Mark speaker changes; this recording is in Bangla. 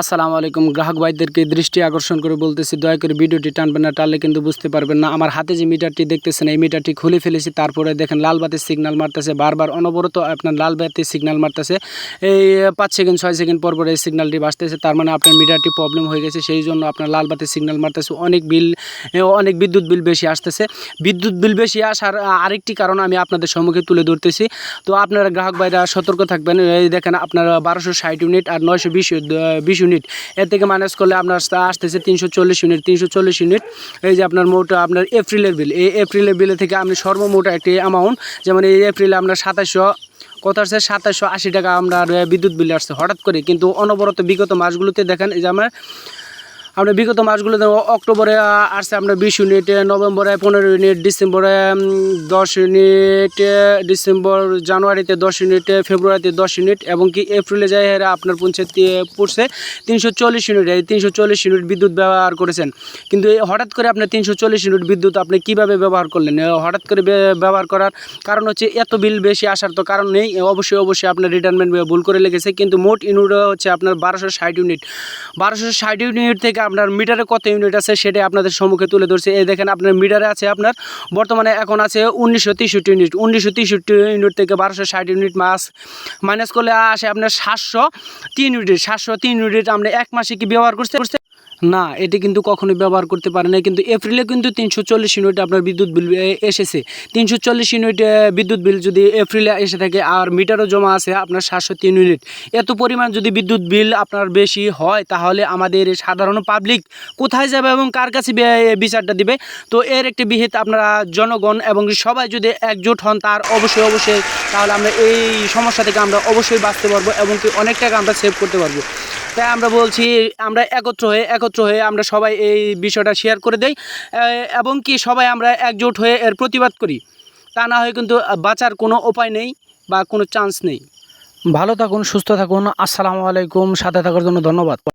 Speaker 1: আসসালামু আলাইকুম। গ্রাহক ভাইদেরকে দৃষ্টি আকর্ষণ করে বলতেছি, দয়া করে ভিডিওটি টানবেন না, টানলে কিন্তু বুঝতে পারবেন না। আমার হাতে যে মিটারটি দেখতেছেন, এই মিটারটি খুলে ফেলেছি, তারপরে দেখেন লাল বাতির সিগন্যাল মারতেছে, বারবার অনবরত আপনার লাল বাতির সিগন্যাল মারতেছে। এই পাঁচ সেকেন্ড ছয় সেকেন্ড পর পর এই সিগন্যালটি বাঁচতেছে তার মানে আপনার মিটারটি প্রবলেম হয়ে গেছে, সেই জন্য আপনার লাল বাতির সিগন্যাল মারতেছে। অনেক বিল অনেক বিদ্যুৎ বিল বেশি আসতেছে। বিদ্যুৎ বিল বেশি আসার আরেকটি কারণ আমি আপনাদের সম্মুখে তুলে ধরতেছি। তো আপনারা গ্রাহক ভাইরা সতর্ক থাকবেন, এই দেখেন আপনার বারোশো ষাট ইউনিট আর নয়শো বিশ বিশ ইউনিট। এর থেকে মাইনাস করলে আপনার আসতেছে তিনশো চল্লিশ ইউনিট। তিনশো চল্লিশ ইউনিট, এই যে আপনার মোট আপনার এপ্রিলের বিল এই এপ্রিলের বিলে থেকে আপনি সর্বমোট একটি অ্যামাউন্ট যেমন এই এপ্রিলে আপনার সাতাশশো কত আসছে সাতাশশো আশি টাকা আমরা বিদ্যুৎ বিল আসছে হঠাৎ করে। কিন্তু অনবরত বিগত মাসগুলোতে দেখেন, এই যে আমার আপনার বিগত মাসগুলোতে অক্টোবরে আসছে আপনার বিশ ইউনিট, নভেম্বরে পনেরো ইউনিট, ডিসেম্বরে দশ ইউনিট, ডিসেম্বর, জানুয়ারিতে দশ ইউনিট, ফেব্রুয়ারিতে দশ ইউনিট এবং কি এপ্রিলে যাই হেরে আপনার পঞ্চায়েত পড়ছে তিনশো চল্লিশ ইউনিট। এই তিনশো চল্লিশ ইউনিট বিদ্যুৎ ব্যবহার করেছেন। কিন্তু হঠাৎ করে আপনার তিনশো চল্লিশ ইউনিট বিদ্যুৎ আপনি কীভাবে ব্যবহার করলেন? হঠাৎ করে ব্যবহার করার কারণ হচ্ছে এত বিল বেশি আসার তো কারণ নেই। অবশ্যই অবশ্যই আপনার রিটায়ারমেন্ট ভুল করে লেগেছে। কিন্তু মোট ইউনিট হচ্ছে আপনার বারোশো ষাট ইউনিট। বারোশো ষাট ইউনিট থেকে আপনার মিটারে কত ইউনিট আছে সেটা আপনাদের সম্মুখে তুলে ধরছে। এই দেখেন আপনার মিটারে আছে আপনার, বর্তমানে এখন আছে উনিশশো তেষট্টি ইউনিট। উনিশশো তেষট্টি ইউনিট থেকে বারোশো ষাট ইউনিট মাস। মাইনাস করলে আসে আপনার সাতশো তিন ইউনিট। সাতশো তিন ইউনিট আপনি এক মাসে কি ব্যবহার করতে করতে না, এটি কিন্তু কখনোই ব্যবহার করতে পারে না কিন্তু এপ্রিলে কিন্তু তিনশো চল্লিশ ইউনিট আপনার বিদ্যুৎ বিল এসেছে। তিনশো চল্লিশ ইউনিট বিদ্যুৎ বিল যদি এপ্রিলে এসে থাকে আর মিটারও জমা আছে আপনার সাতশো তিন ইউনিট। এত পরিমাণ যদি বিদ্যুৎ বিল আপনার বেশি হয়, তাহলে আমাদের সাধারণ পাবলিক কোথায় যাবে এবং কার কাছে বিচারটা দিবে? তো এর একটি বিহিত আপনারা জনগণ এবং সবাই যদি একজোট হন, তার অবশ্যই অবশ্যই তাহলে আমরা এই সমস্যা থেকে আমরা অবশ্যই বাঁচতে পারব এবং কি অনেক টাকা আমরা সেভ করতে পারব। তাই আমরা বলছি, আমরা একত্র হয়ে একত্র হয়ে আমরা সবাই এই বিষয়টা শেয়ার করে দেই এবং কি সবাই আমরা একজোট হয়ে এর প্রতিবাদ করি। তা না হয় কিন্তু বাঁচার কোনো উপায় নেই বা কোনো চান্স নেই। ভালো থাকুন, সুস্থ থাকুন, আসসালামু আলাইকুম, সাথে থাকার জন্য ধন্যবাদ।